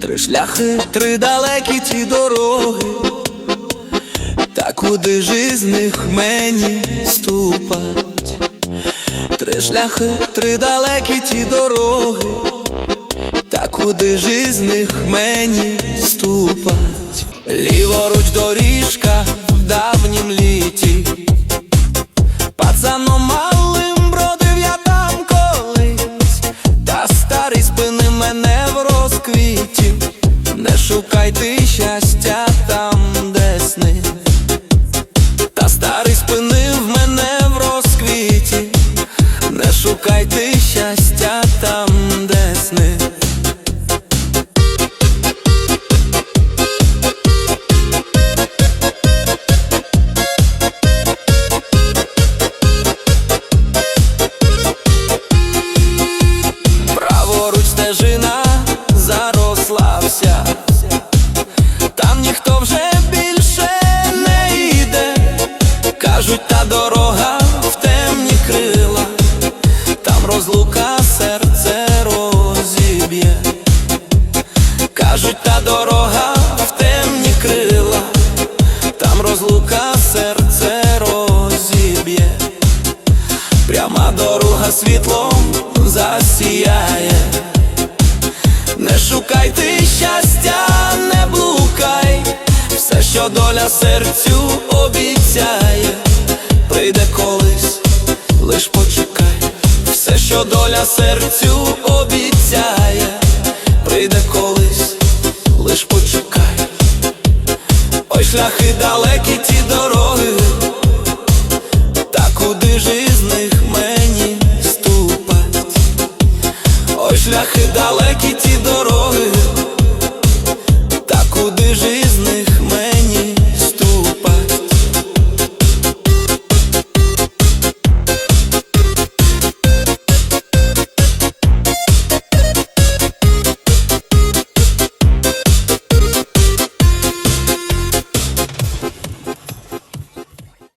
Три шляхи, три далекі ті дороги, та куди ж із них мені ступать? Три шляхи, три далекі ті дороги, та куди ж із них мені ступать? Шукай ти щастя там, де сни. Та старий спинив мене в розквіті, не шукай ти щастя там, де сни. Кажуть, та дорога в темні крила, там розлука серце розіб'є, кажуть, та дорога в темні крила, там розлука серце розіб'є. Пряма дорога світлом засіяє. Не шукай ти щастя, не блукай, все, що доля серцю обіцяє, прийде колись, лиш почекай, все, що доля серцю обіцяє, прийде колись, лиш почекай, ой шляхи далекі ті дороги.